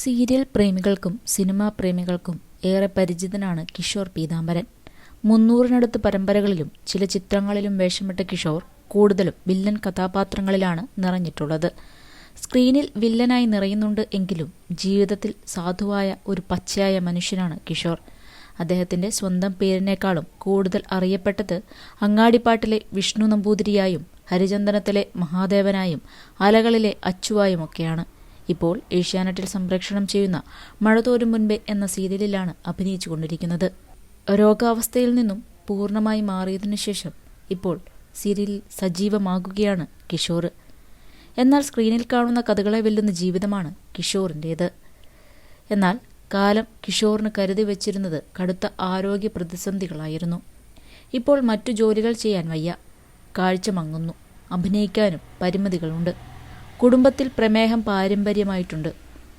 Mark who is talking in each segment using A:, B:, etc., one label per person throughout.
A: Serial പ്രേമികൾക്കും cinema പ്രേമികൾക്കും ഏറെ പരിചിതനാണ് കിഷോർ പീതാംബരൻ. മുന്നൂറിനടുത്ത് പരമ്പരകളിലും ചില ചിത്രങ്ങളിലും വേഷമിട്ട കിഷോർ കൂടുതലും വില്ലൻ കഥാപാത്രങ്ങളിലാണ് നിറഞ്ഞിട്ടുള്ളത്. സ്ക്രീനിൽ വില്ലനായി നിറയുന്നുണ്ട് എങ്കിലും ജീവിതത്തിൽ സാധുവായ ഒരു പച്ചയായ മനുഷ്യനാണ് കിഷോർ. അദ്ദേഹത്തിന്റെ സ്വന്തം പേരിനേക്കാളും കൂടുതൽ അറിയപ്പെട്ടത് അങ്ങാടിപ്പാട്ടിലെ വിഷ്ണു നമ്പൂതിരിയായും ഹരിചന്ദനത്തിലെ മഹാദേവനായും അലകളിലെ അച്ചുവായുമൊക്കെയാണ്. ഇപ്പോൾ ഏഷ്യാനെറ്റിൽ സംപ്രേക്ഷണം ചെയ്യുന്ന മഴതോരും മുൻപേ എന്ന സീരിയലിലാണ് അഭിനയിച്ചുകൊണ്ടിരിക്കുന്നത്. രോഗാവസ്ഥയിൽ നിന്നും പൂർണമായി മാറിയതിനു ശേഷം ഇപ്പോൾ സീരിയൽ സജീവമാകുകയാണ് കിഷോർ. എന്നാൽ സ്ക്രീനിൽ കാണുന്ന കഥകളെ വെല്ലുന്ന ജീവിതമാണ് കിഷോറിന്റേത് എന്നാൽ കാലം കിഷോറിന് കരുതി വച്ചിരുന്നത് കടുത്ത ആരോഗ്യ പ്രതിസന്ധികളായിരുന്നു. ഇപ്പോൾ മറ്റു ജോലികൾ ചെയ്യാൻ വയ്യ. കാഴ്ച മങ്ങുന്നു. അഭിനയിക്കാനും പരിമിതികളുണ്ട്. കുടുംബത്തിൽ പ്രമേഹം പാരമ്പര്യമായിട്ടുണ്ട്.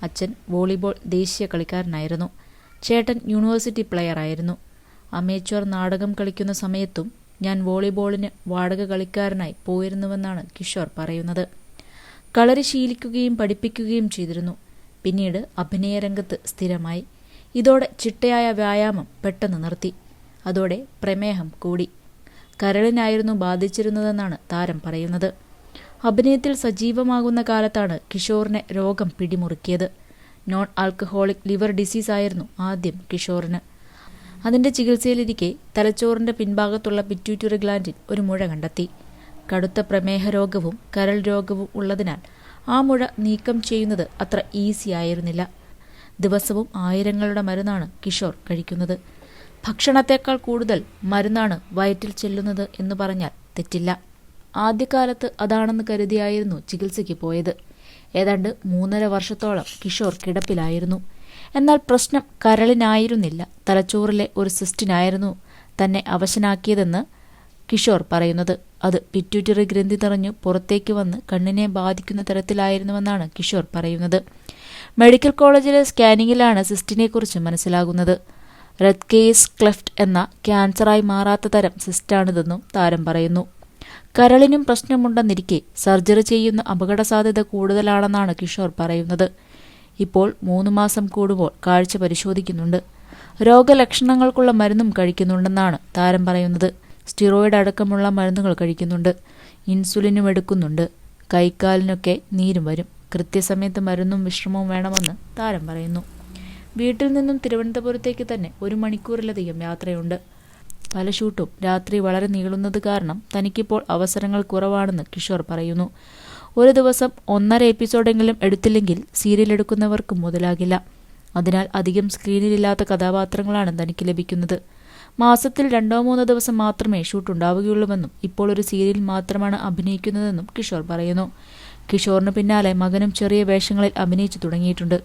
A: അച്ഛൻ വോളിബോൾ ദേശീയ കളിക്കാരനായിരുന്നു. ചേട്ടൻ യൂണിവേഴ്സിറ്റി പ്ലെയർ ആയിരുന്നു. അമേച്വർ നാടകം കളിക്കുന്ന സമയത്തും ഞാൻ വോളിബോളിന് വാടക കളിക്കാരനായി പോയിരുന്നുവെന്നാണ് കിഷോർ പറയുന്നത്. കളരി ശീലിക്കുകയും പഠിപ്പിക്കുകയും ചെയ്തിരുന്നു. പിന്നീട് അഭിനയരംഗത്ത് സ്ഥിരമായി. ഇതോടെ ചിട്ടയായ വ്യായാമം പെട്ടെന്ന് നിർത്തി. അതോടെ പ്രമേഹം കൂടി. കരളിനായിരുന്നു ബാധിച്ചിരുന്നതെന്നാണ് താരം പറയുന്നത്. അഭിനയത്തിൽ സജീവമാകുന്ന കാലത്താണ് കിഷോറിനെ രോഗം പിടിമുറുക്കിയത്. നോൺ ആൽക്കഹോളിക് ലിവർ ഡിസീസ് ആയിരുന്നു ആദ്യം കിഷോറിന്. അതിന്റെ ചികിത്സയിലിരിക്കെ തലച്ചോറിന്റെ പിൻഭാഗത്തുള്ള പിറ്റ്യൂറ്ററി ഗ്ലാൻഡിൽ ഒരു മുഴ കണ്ടെത്തി. കടുത്ത പ്രമേഹ രോഗവും കരൾ രോഗവും ഉള്ളതിനാൽ ആ മുഴ നീക്കം ചെയ്യുന്നത് അത്ര ഈസി ആയിരുന്നില്ല. ദിവസവും ആയിരങ്ങളുടെ മരുന്നാണ് കിഷോർ കഴിക്കുന്നത്. ഭക്ഷണത്തേക്കാൾ കൂടുതൽ മരുന്നാണ് വയറ്റിൽ ചെല്ലുന്നത് എന്ന് പറഞ്ഞാൽ തെറ്റില്ല. ആദ്യകാലത്ത് അതാണെന്ന് കരുതിയായിരുന്നു ചികിത്സയ്ക്ക് പോയത്. ഏതാണ്ട് മൂന്നര വർഷത്തോളം കിഷോർ കിടപ്പിലായിരുന്നു. എന്നാൽ പ്രശ്നം കരളിനായിരുന്നില്ല. തലച്ചോറിലെ ഒരു സിസ്റ്റിനായിരുന്നു തന്നെ അവശനാക്കിയതെന്ന് കിഷോർ പറയുന്നത്. അത് പിറ്റ്യൂറ്ററി ഗ്രന്ഥി നിറഞ്ഞു പുറത്തേക്ക് വന്ന് കണ്ണിനെ ബാധിക്കുന്ന തരത്തിലായിരുന്നുവെന്നാണ് കിഷോർ പറയുന്നത്. മെഡിക്കൽ കോളേജിലെ സ്കാനിങ്ങിലാണ് സിസ്റ്റിനെക്കുറിച്ച് മനസ്സിലാകുന്നത്. റെഡ് കേസ് ക്ലെഫ്റ്റ് എന്ന ക്യാൻസറായി മാറാത്ത തരം സിസ്റ്റാണിതെന്നും താരം പറയുന്നു. കരളിനും പ്രശ്നമുണ്ടെന്നിരിക്കെ സർജറി ചെയ്യുന്ന അപകട സാധ്യത കൂടുതലാണെന്നാണ് കിഷോർ പറയുന്നത്. ഇപ്പോൾ മൂന്ന് മാസം കൂടുമ്പോൾ കാഴ്ച പരിശോധിക്കുന്നുണ്ട്. രോഗലക്ഷണങ്ങൾക്കുള്ള മരുന്നും കഴിക്കുന്നുണ്ടെന്നാണ് താരം പറയുന്നത്. സ്റ്റിറോയിഡ് അടക്കമുള്ള മരുന്നുകൾ കഴിക്കുന്നുണ്ട്. ഇൻസുലിനും എടുക്കുന്നുണ്ട്. കൈക്കാലിനൊക്കെ നീരും വരും. കൃത്യസമയത്ത് മരുന്നും വിശ്രമവും വേണമെന്ന് താരം പറയുന്നു. വീട്ടിൽ നിന്നും തിരുവനന്തപുരത്തേക്ക് തന്നെ ഒരു മണിക്കൂറിലധികം യാത്രയുണ്ട്. പല ഷൂട്ടും രാത്രി വളരെ നീളുന്നത് കാരണം തനിക്കിപ്പോൾ അവസരങ്ങൾ കുറവാണെന്ന് കിഷോർ പറയുന്നു. ഒരു ദിവസം ഒന്നര എപ്പിസോഡെങ്കിലും എടുത്തില്ലെങ്കിൽ സീരിയൽ എടുക്കുന്നവർക്ക് മുതലാകില്ല. അതിനാൽ അധികം സ്ക്രീനിലില്ലാത്ത കഥാപാത്രങ്ങളാണ് തനിക്ക് ലഭിക്കുന്നത്. മാസത്തിൽ രണ്ടോ മൂന്നോ ദിവസം മാത്രമേ ഷൂട്ട് ഉണ്ടാവുകയുള്ളൂവെന്നും ഇപ്പോൾ ഒരു സീരിയൽ മാത്രമാണ് അഭിനയിക്കുന്നതെന്നും കിഷോർ പറയുന്നു. കിഷോറിന് പിന്നാലെ മകനും ചെറിയ വേഷങ്ങളിൽ അഭിനയിച്ചു തുടങ്ങിയിട്ടുണ്ട്.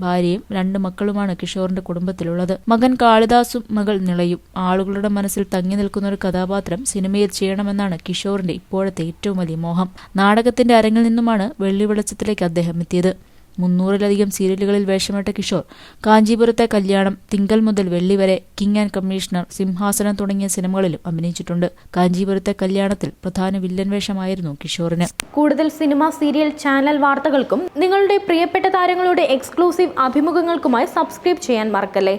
A: ഭാര്യയും രണ്ട് മക്കളുമാണ് കിഷോറിന്റെ കുടുംബത്തിലുള്ളത്. മകൻ കാളിദാസും മകൾ നിളയും. ആളുകളുടെ മനസ്സിൽ തങ്ങി നിൽക്കുന്ന ഒരു കഥാപാത്രം സിനിമയിൽ ചെയ്യണമെന്നാണ് കിഷോറിന്റെ ഇപ്പോഴത്തെ ഏറ്റവും വലിയ മോഹം. നാടകത്തിന്റെ അരങ്ങിൽ നിന്നുമാണ് വെള്ളി വെളിച്ചത്തിലേക്ക് അദ്ദേഹം എത്തിയത്. മുന്നൂറിലധികം സീരിയലുകളിൽ വേഷമിട്ട കിഷോർ കാഞ്ചീപുരത്തെ കല്യാണം തിങ്കൾ മുതൽ വെള്ളി വരെ കിങ് ആൻഡ് കമ്മീഷണർ സിംഹാസനം തുടങ്ങിയ സിനിമകളിലും അഭിനയിച്ചിട്ടുണ്ട്. കാഞ്ചീപുരത്തെ കല്യാണത്തിൽ പ്രധാന വില്ലൻ വേഷമായിരുന്നു കിഷോറിന്.
B: കൂടുതൽ സിനിമ സീരിയൽ ചാനൽ വാർത്തകൾക്കും നിങ്ങളുടെ പ്രിയപ്പെട്ട താരങ്ങളുടെ എക്സ്ക്ലൂസീവ് അഭിമുഖങ്ങൾക്കുമായി സബ്സ്ക്രൈബ് ചെയ്യാൻ മറക്കല്ലേ?